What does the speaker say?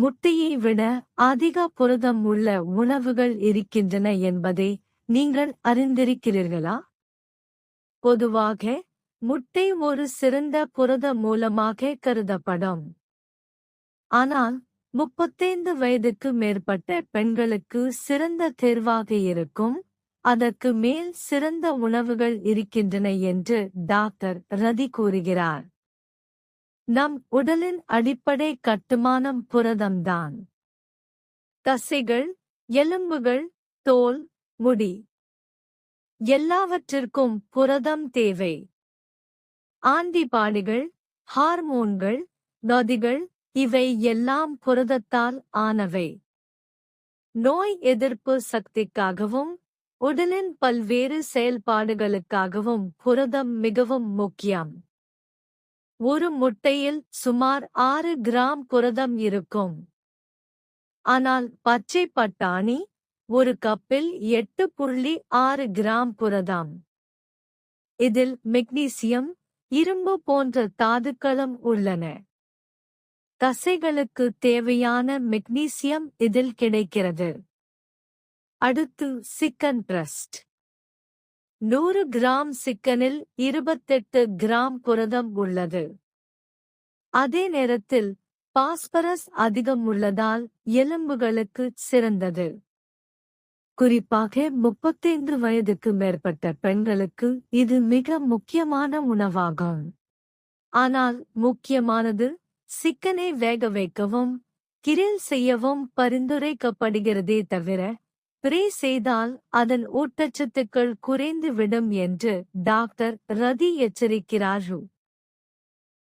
முட்டையை விட அதிக புரதம் உள்ள உணவுகள் இருக்கின்றன என்பதை நீங்கள் அறிந்திருக்கிறீர்களா? பொதுவாக முட்டை ஒரு சிறந்த புரத மூலமாக கருதப்படும். ஆனால் முப்பத்தைந்து வயதுக்கு மேற்பட்ட பெண்களுக்கு சிறந்த தேர்வாக இருக்கும் அதற்கு மேல் சிறந்த உணவுகள் இருக்கின்றன என்று டாக்டர் ரதி கூறுகிறார். நம் உடலின் அடிப்படை கட்டுமானம் புரதம்தான். தசைகள் எலும்புகள் தோல் முடி. எல்லாவற்றிற்கும் புரதம் தேவை. ஆண்டிபாடிகள் ஹார்மோன்கள் நொதிகள் இவை எல்லாம் புரதத்தால் ஆனவை. நோய் எதிர்ப்பு சக்திக்காகவும் உடலின் பல்வேறு செயல்பாடுகளுக்காகவும் புரதம் மிகவும் முக்கியம். ஒரு முட்டையில் சுமார் ஆறு கிராம் புரதம் இருக்கும். ஆனால் பச்சை பட்டாணி ஒரு கப்பில் எட்டு புள்ளி ஆறு கிராம் புரதம். இதில் மெக்னீசியம் இரும்பு போன்ற தாதுக்களும் உள்ளன. தசைகளுக்கு தேவையான மெக்னீசியம் இதில் கிடைக்கிறது. அடுத்து சிக்கன் பிரஸ்ட் நூறு கிராம் சிக்கனில் இருபத்தெட்டு கிராம் புரதம் உள்ளது. அதே நேரத்தில் பாஸ்பரஸ் அதிகம் உள்ளதால் எலும்புகளுக்கு சிறந்தது. குறிப்பாக முப்பத்தைந்து வயதுக்கு மேற்பட்ட பெண்களுக்கு இது மிக முக்கியமான உணவாகும். ஆனால் முக்கியமானது சிக்கனை வேக வைக்கவும் கிரில் செய்யவும் பரிந்துரைக்கப்படுகிறதே தவிர பிரே செய்தால் அதன் ஊட்டச்சத்துக்கள் குறைந்து விடும் என்று டாக்டர் ரதி எச்சரிக்கிறார்கள்.